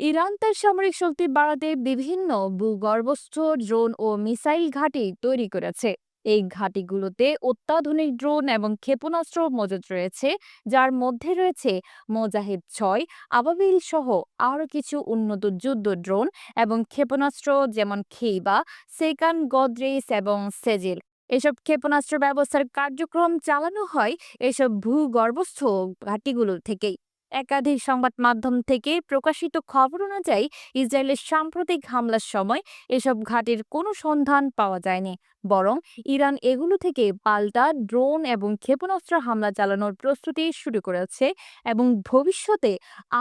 Iran তার সামরিক শক্তি বাড়াতে বিভিন্ন ভূগর্ভস্থ ড্রোন ও মিসাইল ঘাঁটি তৈরি করেছে। এই ঘাঁটিগুলোতে অত্যাধুনিক ড্রোন এবং ক্ষেপণাস্ত্র মজুত রয়েছে, যার মধ্যে রয়েছে মোজাহিদ ছয়, আবাবিল সহ আরও কিছু উন্নত যুদ্ধ ড্রোন এবং ক্ষেপণাস্ত্র যেমন খেইবা, সেকান গদ্রেস এবং সেজিল। এসব ক্ষেপণাস্ত্র ব্যবস্থার কার্যক্রম চালানো হয় এসব ভূগর্ভস্থ ঘাঁটিগুলো থেকেই। একাধিক সংবাদ মাধ্যম থেকে প্রকাশিত খবর অনুযায়ী ইসরায়েলের সাম্প্রতিক হামলার সময় এসব ঘাটির কোনো সন্ধান পাওয়া যায়নি। বরং ইরান এগুলো থেকে পাল্টা ড্রোন এবং ক্ষেপণাস্ত্র হামলা চালানোর প্রস্তুতি শুরু করেছে এবং ভবিষ্যতে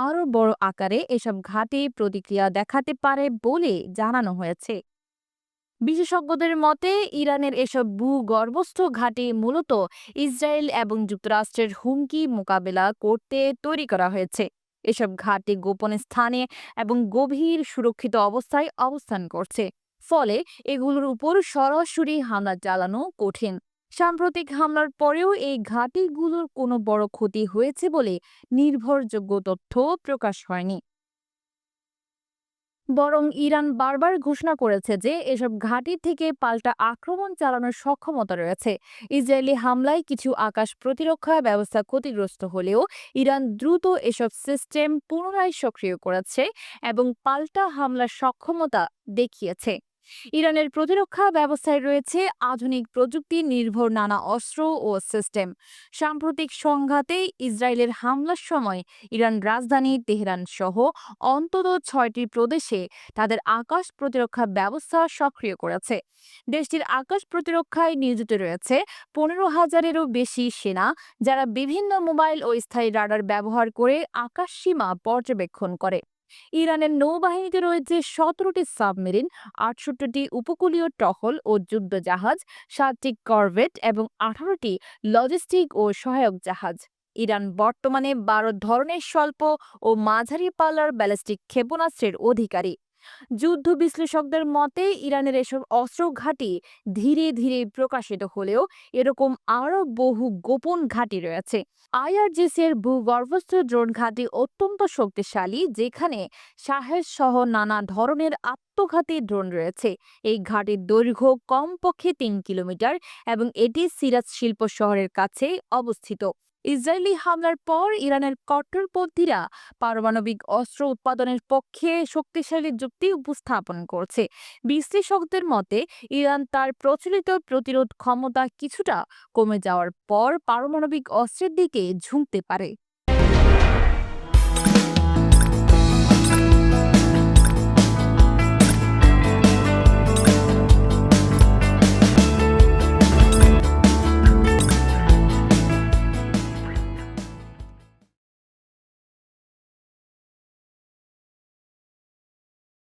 আরও বড় আকারে এসব ঘাটে প্রতিক্রিয়া দেখাতে পারে বলে জানানো হয়েছে। বিশেষজ্ঞদের মতে, ইরানের এসব ভূগর্ভস্থ ঘাঁটি মূলত ইসরায়েল এবং যুক্তরাষ্ট্রের হুমকি মোকাবেলা করতে তৈরি করা হয়েছে। এসব ঘাঁটি গোপন স্থানে এবং গভীর সুরক্ষিত অবস্থায় অবস্থান করছে। ফলে এগুলোর উপর সরাসরি হামলা চালানো কঠিন। সাম্প্রতিক হামলার পরেও এই ঘাঁটিগুলোর কোনো বড় ক্ষতি হয়েছে বলে নির্ভরযোগ্য তথ্য প্রকাশ হয়নি। বরং ইরান বারবার ঘোষণা করেছে যে এসব ঘাঁটি থেকে পাল্টা আক্রমণ চালানোর সক্ষমতা রয়েছে। ইসরায়েলি হামলায় কিছু আকাশ প্রতিরক্ষা ব্যবস্থা ক্ষতিগ্রস্ত হলেও ইরান দ্রুত এসব সিস্টেম পুনরায় সক্রিয় করেছে এবং পাল্টা হামলার সক্ষমতা দেখিয়েছে। ইরানের প্রতিরক্ষা ব্যবস্থায় রয়েছে আধুনিক প্রযুক্তি, নির্ভর নানা অস্ত্র ও সিস্টেম। সাম্প্রতিক সংঘাতে ইসরায়েলের হামলার সময় ইরান রাজধানী তেহরান সহ অন্তত ছয়টি প্রদেশে তাদের আকাশ প্রতিরক্ষা ব্যবস্থা সক্রিয় করেছে। দেশটির আকাশ প্রতিরক্ষায় নিয়োজিত রয়েছে পনেরো হাজারেরও বেশি সেনা, যারা বিভিন্ন মোবাইল ও স্থায়ী রাডার ব্যবহার করে আকাশ সীমা পর্যবেক্ষণ করে। ইরানের নৌবাহিনীতে রয়েছে সতেরোটি সাবমেরিন, আটষট্টিটি উপকূলীয় টহল ও যুদ্ধ জাহাজ সাতটি করভেট এবং আঠারোটি লজিস্টিক ও সহায়ক জাহাজ। ইরান বর্তমানে বারো ধরনের স্বল্প ও মাঝারি পাল্লার ব্যালিস্টিক ক্ষেপণাস্ত্রের অধিকারী। যুদ্ধ বিশ্লেষকদের মতে, ইরানের এসব অস্ত্র ঘাঁটি ধীরে ধীরে প্রকাশিত হলেও এরকম আরও বহু গোপন ঘাঁটি রয়েছে। আইআরজিসি এর ভূগর্ভস্থ ড্রোন ঘাঁটি অত্যন্ত শক্তিশালী, যেখানে সাহেব সহ নানা ধরনের আত্মঘাতী ড্রোন রয়েছে। এই ঘাঁটির দৈর্ঘ্য কমপক্ষে তিন কিলোমিটার এবং এটি সিরাজ শিল্প শহরের কাছে অবস্থিত। ইসরায়েলি হামলার পর ইরানের কট্টরপন্থীরা পারমাণবিক অস্ত্র উৎপাদনের পক্ষে শক্তিশালী যুক্তি উপস্থাপন করছে। বিশ্লেষকদের মতে, ইরান তার প্রচলিত প্রতিরোধ ক্ষমতা কিছুটা কমে যাওয়ার পর পারমাণবিক অস্ত্রের দিকে ঝুঁকতে পারে।